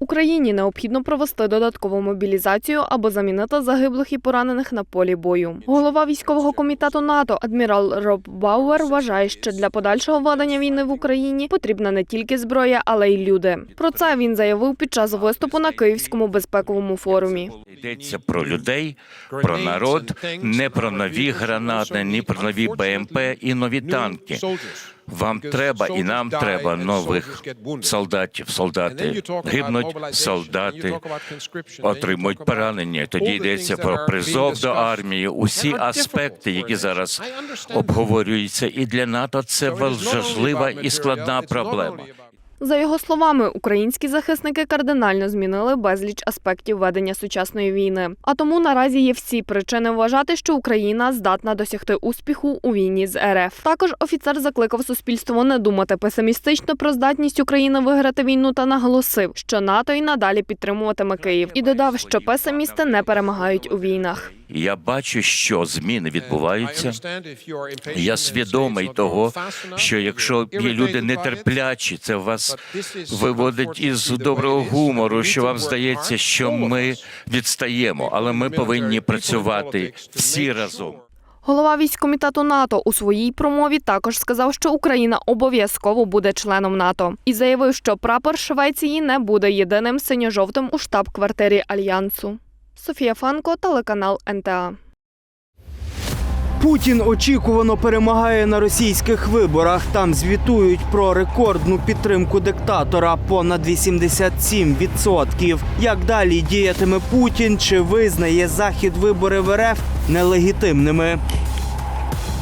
Україні необхідно провести додаткову мобілізацію або замінити загиблих і поранених на полі бою. Голова військового комітету НАТО адмірал Роб Бауер вважає, що для подальшого ведення війни в Україні потрібна не тільки зброя, але й люди. Про це він заявив під час виступу на Київському безпековому форумі. Йдеться про людей, про народ, не про нові гранати, ні про нові БМП і нові танки. Вам треба і нам треба нових солдатів. Солдати гибнуть, солдати отримують поранення. Тоді йдеться про призов до армії. Усі аспекти, які зараз обговорюються, і для НАТО це важлива і складна проблема. За його словами, українські захисники кардинально змінили безліч аспектів ведення сучасної війни. А тому наразі є всі причини вважати, що Україна здатна досягти успіху у війні з РФ. Також офіцер закликав суспільство не думати песимістично про здатність України виграти війну та наголосив, що НАТО і надалі підтримуватиме Київ, і додав, що песимісти не перемагають у війнах. Я бачу, що зміни відбуваються. Я свідомий того, що якщо є люди нетерплячі, це вас виводить із доброго гумору, що вам здається, що ми відстаємо, але ми повинні працювати всі разом. Голова військкомітету НАТО у своїй промові також сказав, що Україна обов'язково буде членом НАТО, і заявив, що прапор Швеції не буде єдиним синьо-жовтим у штаб-квартирі альянсу. Софія Фанко, телеканал НТА. Путін очікувано перемагає на російських виборах. Там звітують про рекордну підтримку диктатора понад 87%. Як далі діятиме Путін? Чи визнає захід вибори в РФ нелегітимними?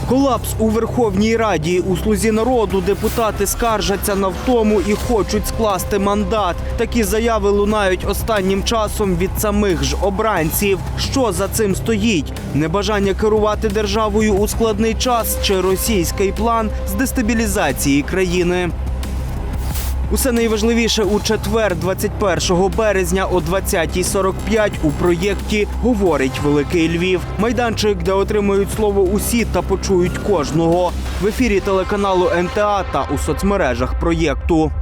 Колапс у Верховній Раді у слузі народу депутати скаржаться на втому і хочуть скласти мандат. Такі заяви лунають останнім часом від самих ж обранців. Що за цим стоїть? Небажання керувати державою у складний час чи російський план з дестабілізації країни? Усе найважливіше у четвер, 21 березня о 20.45 у проєкті говорить Великий Львів. Майданчик, де отримують слово усі та почують кожного. В ефірі телеканалу НТА та у соцмережах проєкту.